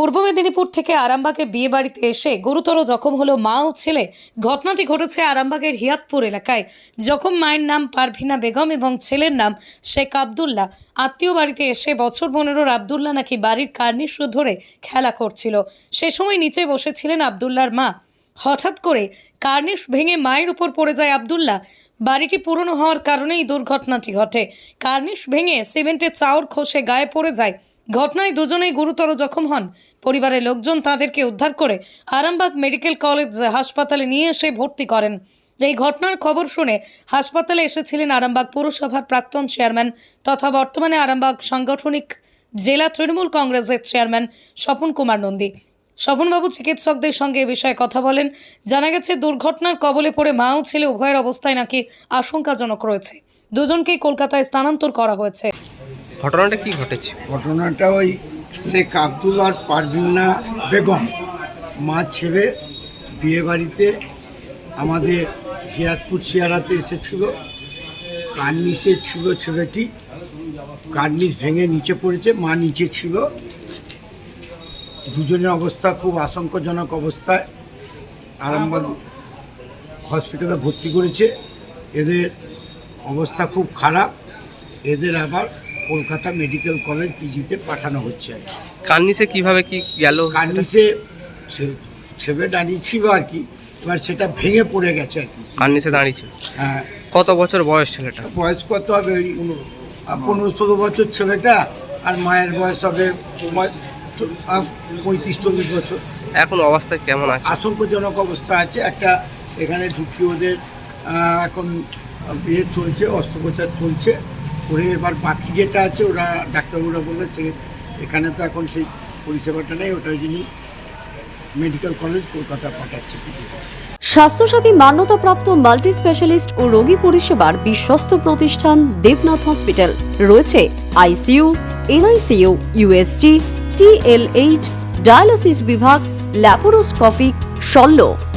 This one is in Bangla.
পূর্ব মেদিনীপুর থেকে আরামবাগে বিয়ে বাড়িতে এসে গুরুতর জখম হলো মা ও ছেলে। ঘটনাটি ঘটেছে আরামবাগের হিয়াতপুর এলাকায়। জখম মায়ের নাম পারভিনা বেগম এবং ছেলের নাম শেখ আবদুল্লাহ। আত্মীয় বাড়িতে এসে বছর পনেরোর আবদুল্লাহ নাকি বাড়ির কার্নিশ ধরে খেলা করছিল। সে সময় নিচে বসেছিলেন আবদুল্লার মা। হঠাৎ করে কার্নিশ ভেঙে মায়ের উপর পড়ে যায় আবদুল্লাহ। বাড়িটি পুরনো হওয়ার কারণেই দুর্ঘটনাটি ঘটে। কার্নিশ ভেঙে সিমেন্টের চাউর খসে গায়ে পড়ে যায় ঘটনায় দুজনেই গুরুতর জখম হন। পরিবারের লোকজন তাদেরকে উদ্ধার করে আরামবাগ মেডিকেল কলেজ হাসপাতালে নিয়ে এসে ভর্তি করেন। এই ঘটনার খবর শুনে হাসপাতালে এসেছিলেন আরামবাগ পৌরসভার প্রাক্তন চেয়ারম্যান তথা বর্তমানে আরামবাগ সাংগঠনিক জেলা তৃণমূল কংগ্রেসের চেয়ারম্যান স্বপন কুমার নন্দী। স্বপনবাবু চিকিৎসকদের সঙ্গে এ বিষয়ে কথা বলেন। জানা গেছে, দুর্ঘটনার কবলে পড়ে মা ও ছেলে উভয়ের অবস্থায় নাকি আশঙ্কাজনক রয়েছে। দুজনকেই কলকাতায় স্থানান্তর করা হয়েছে। ঘটনাটা কি ঘটেছে? ঘটনাটা ওই শেখ আব্দুল আর পারভিনা বেগম মা ছেলে বিয়ে বাড়িতে আমাদের হিয়াতপুর শিয়ারাতে এসেছিল। কার্নিসে ছিল ছেলেটি। কার্নিস ভেঙে নিচে পড়েছে, মা নিচে ছিল। দুজনের অবস্থা খুব আশঙ্কাজনক অবস্থায় আরামবাগ হসপিটালে ভর্তি করেছে। এদের অবস্থা খুব খারাপ। এদের আবার কলকাতা মেডিকেল কলেজ পিজিতে পাঠানো হচ্ছে আর কি। কান্নিসে কীভাবে কি গেল? কার্নিসে ছে- ছেলে দাঁড়িয়ে ছিল আর কি এবার সেটা ভেঙে পড়ে গেছে আর কি। কান্নিসে দাঁড়িয়েছিল হ্যাঁ। কত বছর বয়স ছেলেটা? বয়স কত হবে ওই পনেরো ষোলো বছর ছেলেটা আর মায়ের বয়স হবে পঁয়ত্রিশ চল্লিশ বছর। এখন অবস্থা কেমন আছে? আশঙ্কাজনক অবস্থা আছে একটা এখানে ঢুকি ওদের এখন বিয়ে চলছে অস্ত্রোপচার চলছে। করে এবার বাকি যেটা আছে ওরা ডাক্তারবাবুরা বললে সে এখানে তো এখন সেই পরিষেবাটা নেই, ওটা ওই মেডিকেল কলেজ কলকাতা পাঠাচ্ছে। স্বাস্থ্যসাথী মান্যতাপ্রাপ্ত মাল্টি স্পেশালিস্ট ও রোগী পরিষেবার বিশ্বস্ত প্রতিষ্ঠান দেবনাথ হসপিটাল। রয়েছে ICU, NICU USG TLH dialysis বিভাগ, ল্যাপারোস্কোপিক, শল্য।